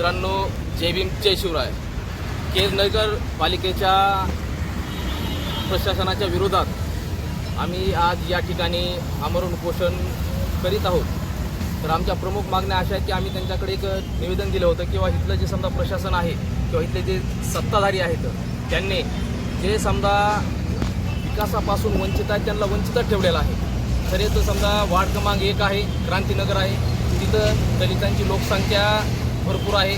मित्रांनो जय भीम जय शिवराय. केजनगर पालिकेच्या प्रशासनाच्या विरोधात आम्ही आज या ठिकाणी आमरण उपोषण करीत आहोत. तर आमच्या प्रमुख मागण्या अशा आहेत की आम्ही त्यांच्याकडे एक निवेदन दिलं होतं किंवा इथलं जे समजा प्रशासन आहे किंवा इथले जे सत्ताधारी आहेत त्यांनी जे समजा विकासापासून वंचित आहेत त्यांना वंचितच ठेवलेलं आहे. तर समजा वार्ड क्रमांक एक आहे क्रांतीनगर आहे. तिथं दलितांची लोकसंख्या भरपूर आहे.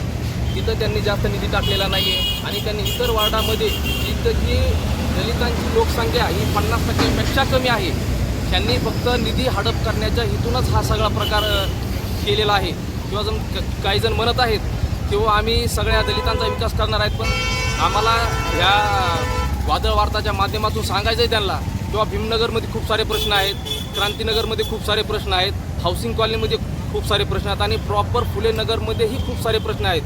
तिथं त्यांनी जास्त निधी टाकलेला नाही आहे आणि त्यांनी इतर वार्डामध्ये जिथं की दलितांची लोकसंख्या ही पन्नास टक्क्यापेक्षा कमी आहे त्यांनी फक्त निधी हडप करण्याच्या हेतूनच हा सगळा प्रकार केलेला आहे. किंवा जण क- काही जण म्हणत आहेत किंवा हो, आम्ही सगळ्या दलितांचा विकास करणार आहेत पण आम्हाला ह्या वादळ वार्ताच्या माध्यमातून सांगायचं आहे त्यांना. किंवा भीमनगरमध्ये खूप सारे प्रश्न आहेत क्रांतीनगरमध्ये खूप सारे प्रश्न आहेत हाऊसिंग कॉलनीमध्ये खूप सारे प्रश्न आहेत आणि प्रॉपर फुले नगरमध्येही खूप सारे प्रश्न आहेत.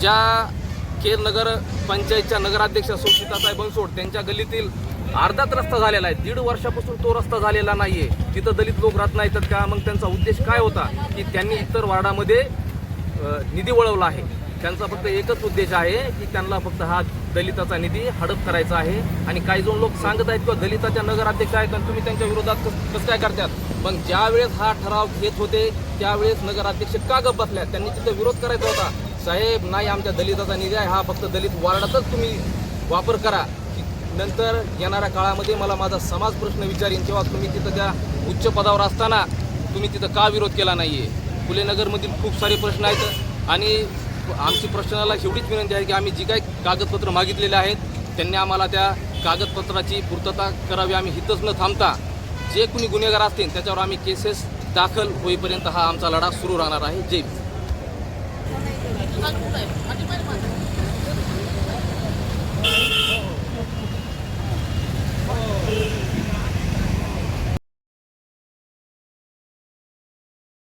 ज्या केर नगर पंचायतच्या नगराध्यक्षा सुशिताताई बनसोड त्यांच्या गल्लीतील अर्धाच रस्ता झालेला आहे. दीड वर्षापासून तो रस्ता झालेला नाही आहे तिथं दलित लोक राहत नाहीत. का मग त्यांचा उद्देश काय होता? की त्यांनी इतर वार्डामध्ये निधी वळवला आहे. त्यांचा फक्त एकच उद्देश आहे की त्यांना फक्त हा दलिताचा निधी हडप करायचा आहे. आणि काही जण लोक सांगत आहेत किंवा दलिताच्या नगराध्यक्ष आहेत आणि तुम्ही त्यांच्या विरोधात कसं काय करतात? पण ज्यावेळेस हा ठराव घेत होते त्यावेळेस नगराध्यक्ष का गप बसल्या? त्यांनी तिथं विरोध करायचा होता. साहेब नाही आमच्या दलिताचा निधी आहे. हा फक्त दलित वार्डातच तुम्ही वापर करा. नंतर येणाऱ्या काळामध्ये मला माझा समाज प्रश्न विचारीन. तेव्हा तुम्ही तिथं त्या उच्च पदावर असताना तुम्ही तिथं का विरोध केला नाही आहे फुलेनगरमधील खूप सारे प्रश्न आहेत आणि आमची प्रश्नाला एवढीच विनंती आहे की आम्ही जी काही कागदपत्र मागितलेले आहेत त्यांनी आम्हाला त्या कागदपत्राची पूर्तता करावी. आम्ही हितच न थांबता जे कुणी गुन्हेगार असतील त्याच्यावर आम्ही केसेस दाखल होईपर्यंत हा आमचा लढा सुरू राहणार आहे. जय